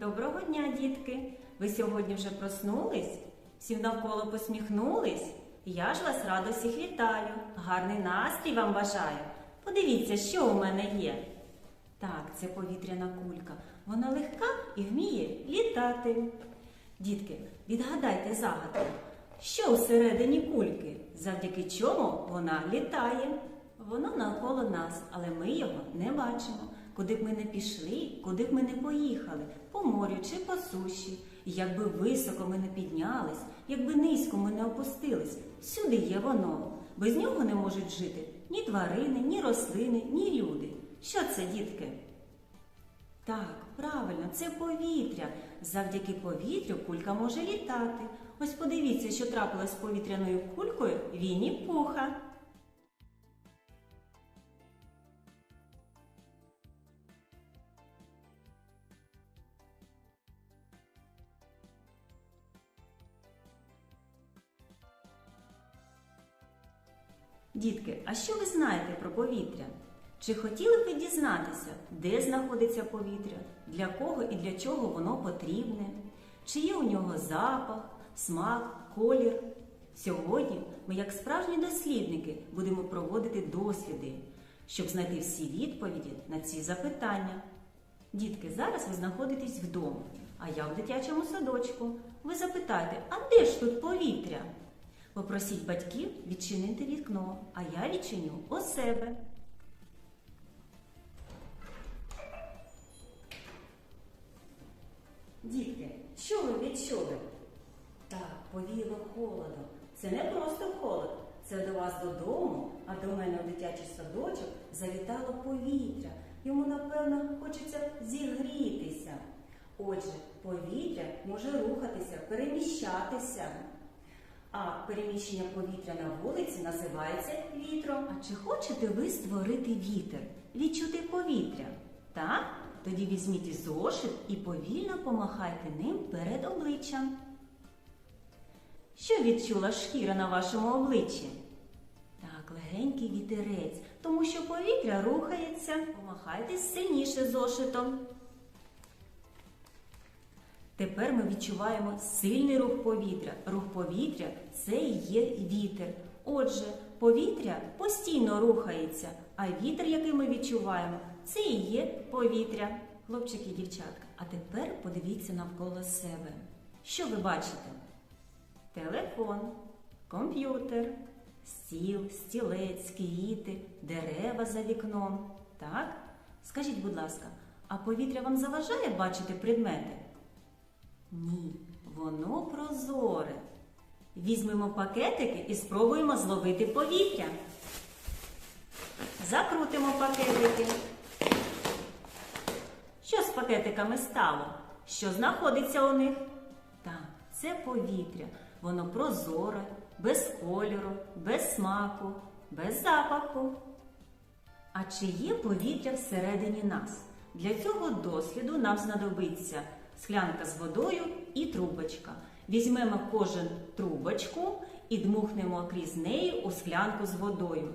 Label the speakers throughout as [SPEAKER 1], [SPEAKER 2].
[SPEAKER 1] Доброго дня, дітки! Ви сьогодні вже проснулись? Всім навколо посміхнулись? Я ж вас радо всіх вітаю. Гарний настрій вам бажаю. Подивіться, що у мене є. Так, це повітряна кулька. Вона легка і вміє літати. Дітки, відгадайте загадку, що всередині кульки, завдяки чому вона літає. Воно навколо нас, але ми його не бачимо. Куди б ми не пішли, куди б ми не поїхали, по морю чи по суші. Якби високо ми не піднялись, якби низько ми не опустились, всюди є воно. Без нього не можуть жити ні тварини, ні рослини, ні люди. Що це, дітки? Так, правильно, це повітря. Завдяки повітрю кулька може літати. Ось подивіться, що трапилось з повітряною кулькою Вінні Пуха. Дітки, а що ви знаєте про повітря? Чи хотіли б ви дізнатися, де знаходиться повітря, для кого і для чого воно потрібне? Чи є у нього запах, смак, колір? Сьогодні ми, як справжні дослідники, будемо проводити досліди, щоб знайти всі відповіді на ці запитання. Дітки, зараз ви знаходитесь вдома, а я в дитячому садочку. Ви запитаєте, а де ж тут повітря? Попросіть батьків відчинити вікно, а я відчиню у себе. Дітки, що ви відчули? Так, повіяло холодом. Це не просто холод. Це до вас додому, а до мене у дитячий садочок завітало повітря. Йому, напевно, хочеться зігрітися. Отже, повітря може рухатися, переміщатися. А переміщення повітря на вулиці називається вітром. А чи хочете ви створити вітер, відчути повітря? Так? Тоді візьміть зошит і повільно помахайте ним перед обличчям. Що відчула шкіра на вашому обличчі? Так, легенький вітерець, тому що повітря рухається. Помахайте сильніше зошитом. Тепер ми відчуваємо сильний рух повітря. Рух повітря це і є вітер. Отже, повітря постійно рухається, а вітер, який ми відчуваємо, це і є повітря. Хлопчики і дівчатка, а тепер подивіться навколо себе. Що ви бачите? Телефон, комп'ютер, стіл, стілець, квіти, дерева за вікном. Так? Скажіть, будь ласка, а повітря вам заважає бачити предмети? Ні, воно прозоре. Візьмемо пакетики і спробуємо зловити повітря. Закрутимо пакетики. Що з пакетиками стало? Що знаходиться у них? Так, це повітря. Воно прозоре, без кольору, без смаку, без запаху. А чи є повітря всередині нас? Для цього досліду нам знадобиться склянка з водою і трубочка. Візьмемо кожен трубочку і дмухнемо крізь неї у склянку з водою.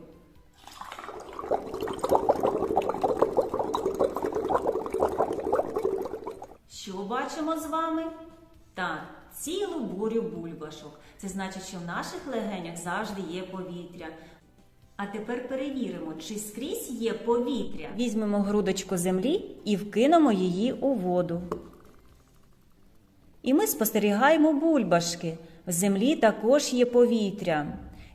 [SPEAKER 1] Що бачимо з вами? Так, цілу бурю бульбашок. Це значить, що в наших легенях завжди є повітря. А тепер перевіримо, чи скрізь є повітря. Візьмемо грудочку землі і вкинемо її у воду. І ми спостерігаємо бульбашки. В землі також є повітря.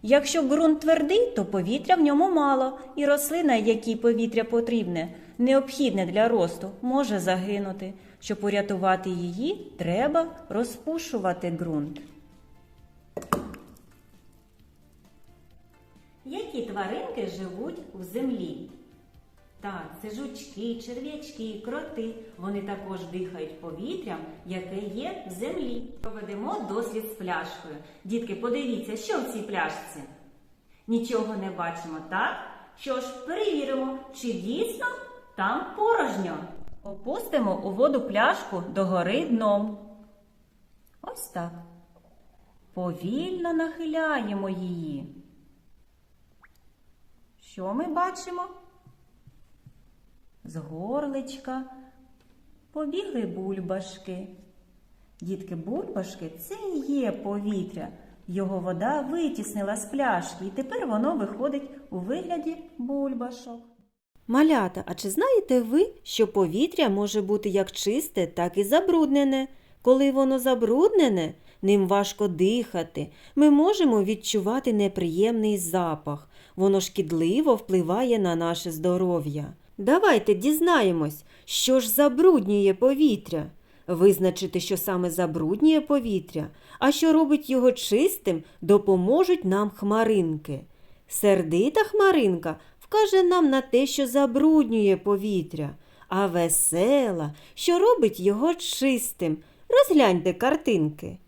[SPEAKER 1] Якщо ґрунт твердий, то повітря в ньому мало, і рослина, якій повітря потрібне, необхідне для росту, може загинути. Щоб урятувати її, треба розпушувати ґрунт. Які тваринки живуть у землі? Так, це жучки, черв'ячки, кроти. Вони також дихають повітрям, яке є в землі. Проведемо дослід з пляшкою. Дітки, подивіться, що в цій пляшці. Нічого не бачимо, так? Що ж, перевіримо, чи дійсно там порожньо. Опустимо у воду пляшку догори дном. Ось так. Повільно нахиляємо її. Що ми бачимо? З горличка побігли бульбашки. Дітки, бульбашки це і є повітря. Його вода витіснила з пляшки, і тепер воно виходить у вигляді бульбашок.
[SPEAKER 2] Малята, а чи знаєте ви, що повітря може бути як чисте, так і забруднене? Коли воно забруднене, ним важко дихати. Ми можемо відчувати неприємний запах. Воно шкідливо впливає на наше здоров'я. Давайте дізнаємось, що ж забруднює повітря. Визначити, що саме забруднює повітря, а що робить його чистим, допоможуть нам хмаринки. Сердита хмаринка вкаже нам на те, що забруднює повітря, а весела, що робить його чистим. Розгляньте картинки.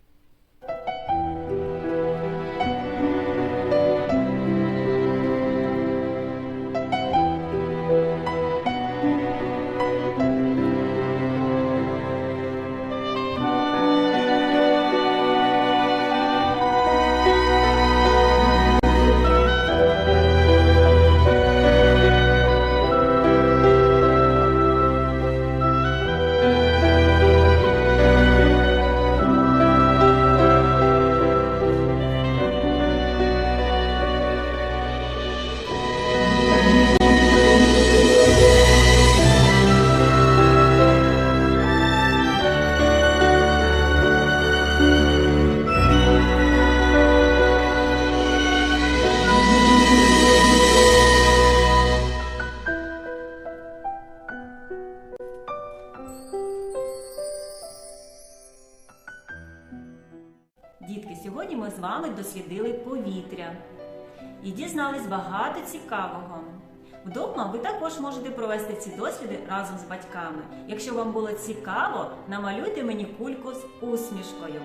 [SPEAKER 1] З вами дослідили повітря і дізнались багато цікавого. Вдома ви також можете провести ці досліди разом з батьками. Якщо вам було цікаво, намалюйте мені кульку з усмішкою.